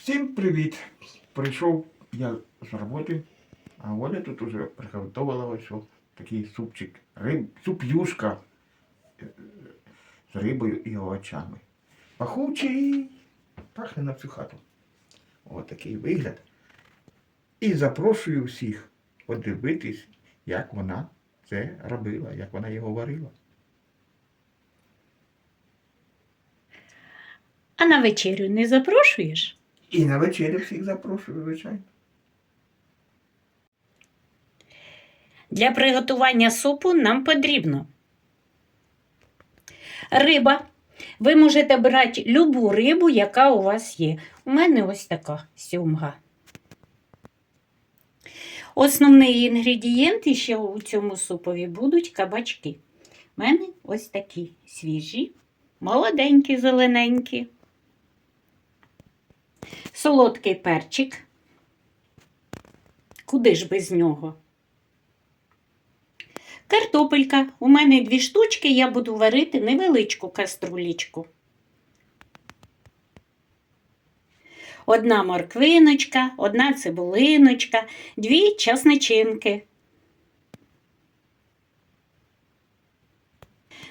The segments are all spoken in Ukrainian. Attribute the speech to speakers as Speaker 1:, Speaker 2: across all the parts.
Speaker 1: Всім привіт! Прийшов я з роботи, а Оля тут уже приготувала ось такий супчик. Риб, суп е, з рибою і овочами. Пахучий, пахне на всю хату. Ось такий вигляд. І запрошую всіх подивитись, як вона це робила, як вона його варила.
Speaker 2: А на вечерю не запрошуєш?
Speaker 1: І на вечерю всіх запрошую, звичайно.
Speaker 2: Для приготування супу нам потрібно риба. Ви можете брати любу рибу, яка у вас є. У мене ось така сьомга. Основний інгредієнт ще у цьому супові будуть кабачки. У мене ось такі свіжі, молоденькі, зелененькі. Солодкий перчик. Куди ж без нього? Картопелька. У мене дві штучки, я буду варити невеличку каструлічку. Одна морквиночка, одна цибулиночка, дві часничинки.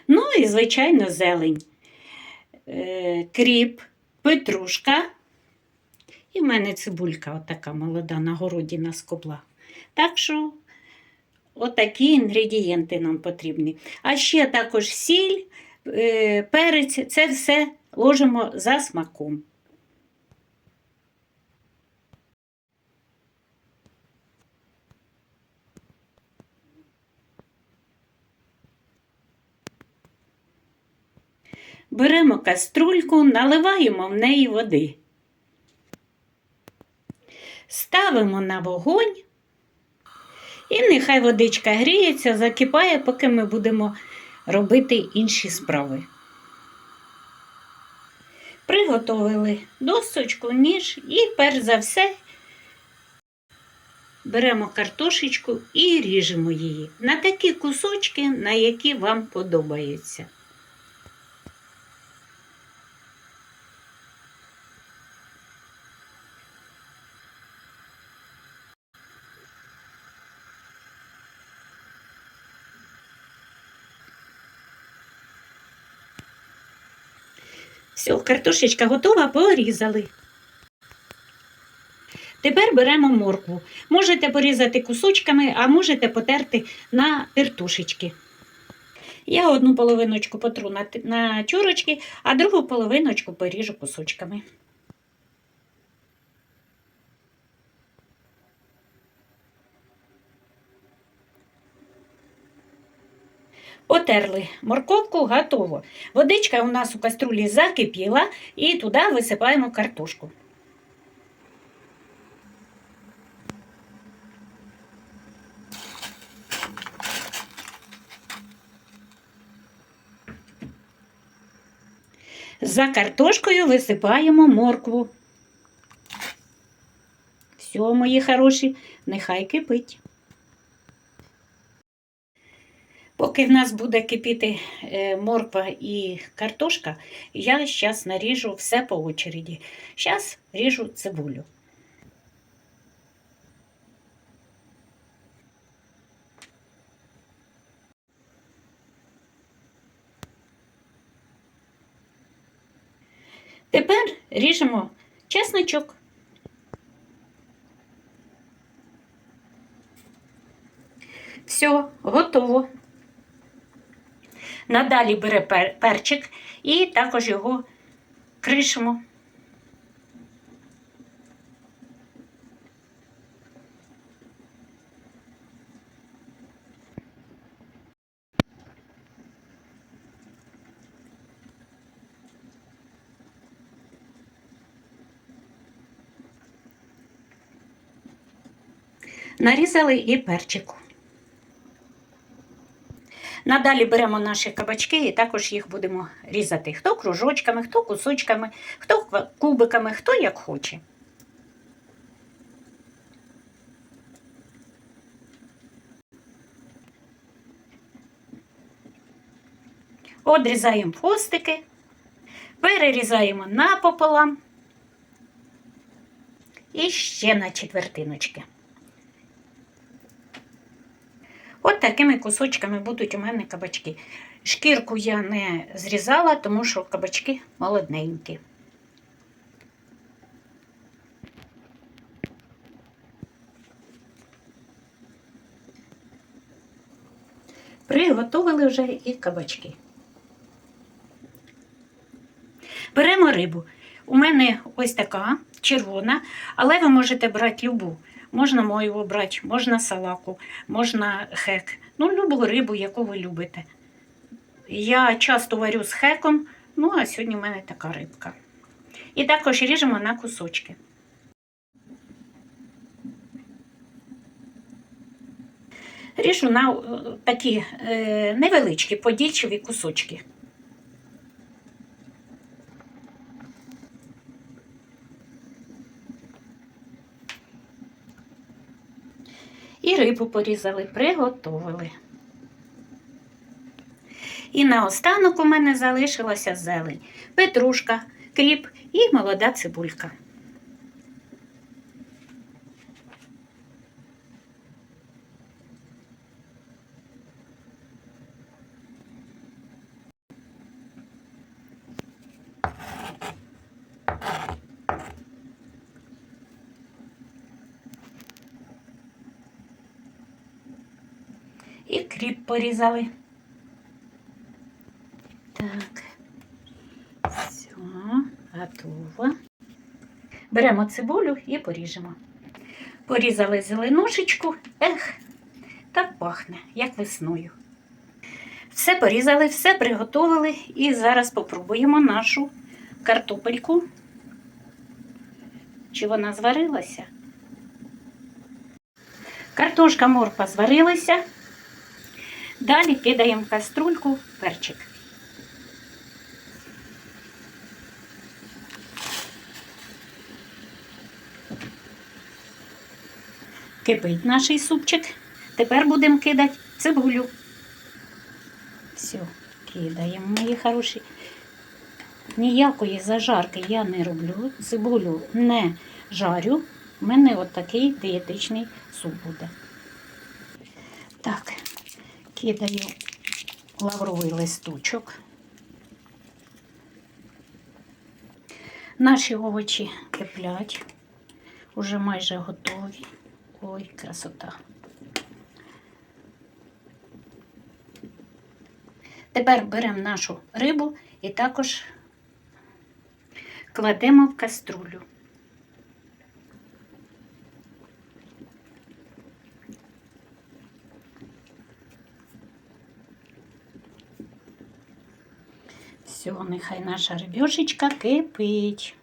Speaker 2: Ну і, звичайно, зелень. Е, кріп, петрушка. І в мене цибулька отака молода на городі наскобла. Так що Отакі інгредієнти нам потрібні. А ще також сіль, е, перець, це все ложимо за смаком. Беремо каструльку, наливаємо в неї води. Ставимо на вогонь. І нехай водичка гріється, закипає, поки ми будемо робити інші справи. Приготовили досочку, ніж і перш за все беремо картошечку і ріжемо її на такі кусочки, на які вам подобаються. Все, картошечка готова, порізали. Тепер беремо моркву. Можете порізати кусочками, а можете потерти на тертушечки. Я одну половиночку потру на, на чурочки, а другу половиночку поріжу кусочками. Потерли морковку, готово. Водичка у нас у каструлі закипіла і туди висипаємо картошку. За картошкою висипаємо моркву. Все, мої хороші, нехай кипить. Поки в нас буде кипіти е, морква і картошка, я зараз наріжу все по очереді. Зараз ріжу цибулю. Тепер ріжемо чесночок. Все, готово. Надалі бере пер- перчик і також його кришимо. Нарізали і перчику. Надалі беремо наші кабачки і також їх будемо різати. Хто кружочками, хто кусочками, хто кубиками, хто як хоче. Одрізаємо хвостики, перерізаємо напополам. І ще на четвертиночки. От такими кусочками будуть у мене кабачки. Шкірку я не зрізала, тому що кабачки молодненькі. Приготовили вже і кабачки. Беремо рибу. У мене ось така червона, але ви можете брати любу. Можна мою брати, можна салаку, можна хек. Ну, любу рибу, яку ви любите. Я часто варю з хеком, ну а сьогодні в мене така рибка. І також ріжемо на кусочки. Ріжу на е, такі е, невеличкі подільчеві кусочки. І рибу порізали, приготовили. І наостанок у мене залишилася зелень, петрушка, кріп і молода цибулька. Кріп порізали. Так. Все, готово. Беремо цибулю і поріжемо. Порізали зеленушечку. Ех, так пахне, як весною. Все порізали, все приготували і зараз попробуємо нашу картопельку. Чи вона зварилася? Картошка морква зварилася. Далі кидаємо в каструльку перчик. Кипить наш супчик. Тепер будемо кидати цибулю. Все, кидаємо, мої хороші. Ніякої зажарки я не роблю. Цибулю не жарю. У мене от дієтичний суп буде. Так, кидаю лавровий листочок. Наші овочі киплять, уже майже готові. Ой, красота. Тепер беремо нашу рибу і також кладемо в каструлю. Все, нехай наша рибешечка кипить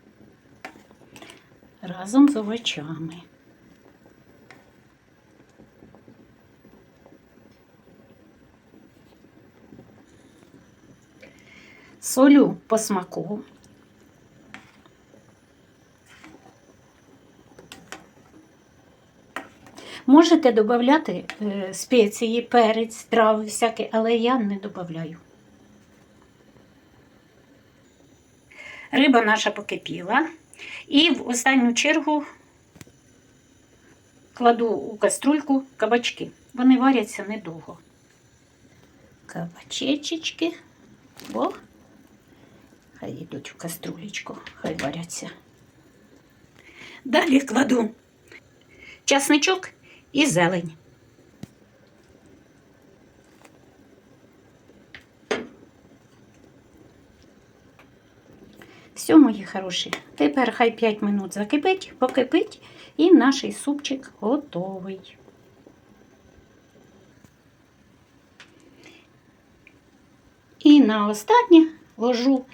Speaker 2: разом з овочами. Солю по смаку. Можете додати е, спеції, перець, трави всякі, але я не додаю. Риба наша покипіла. І в останню чергу кладу у каструльку кабачки. Вони варяться недовго. Кабачечечки. О, хай йдуть в каструлечку, хай варяться. Далі кладу часничок і зелень. Все, мої хороші. Тепер хай 5 минут закипить, покипить, і наш супчик готовий. І на останнє ложу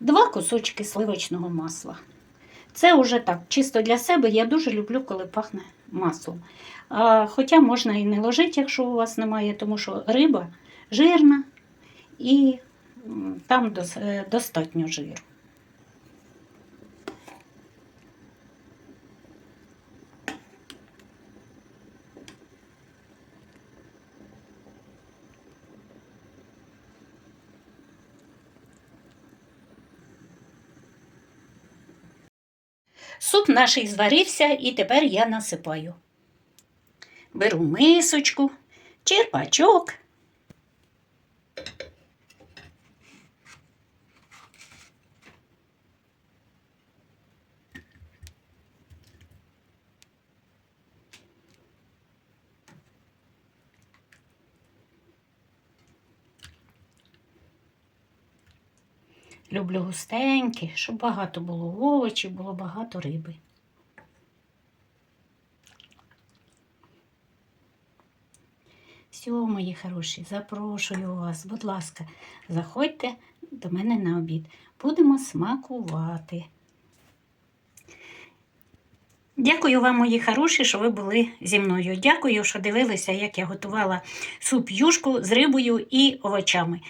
Speaker 2: два кусочки сливочного масла. Це вже так, чисто для себе. Я дуже люблю, коли пахне маслом. А, хоча можна і не ложити, якщо у вас немає, тому що риба жирна і там е, достатньо жиру. Суп наш зварився і тепер я насипаю. Беру мисочку, черпачок. Люблю густенькі, щоб багато було овочів, було багато риби. Все, мої хороші, запрошую вас, будь ласка, заходьте до мене на обід. Будемо смакувати. Дякую вам, мої хороші, що ви були зі мною. Дякую, що дивилися, як я готувала суп юшку з рибою і овочами.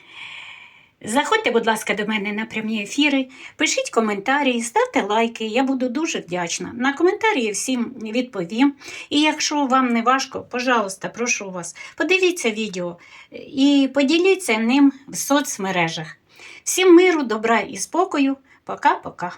Speaker 2: Заходьте, будь ласка, до мене на прямі ефіри, пишіть коментарі, ставте лайки. Я буду дуже вдячна. На коментарі всім відповім. І якщо вам не важко, пожалуйста, прошу вас, подивіться відео і поділіться ним в соцмережах. Всім миру, добра і спокою. Пока-пока.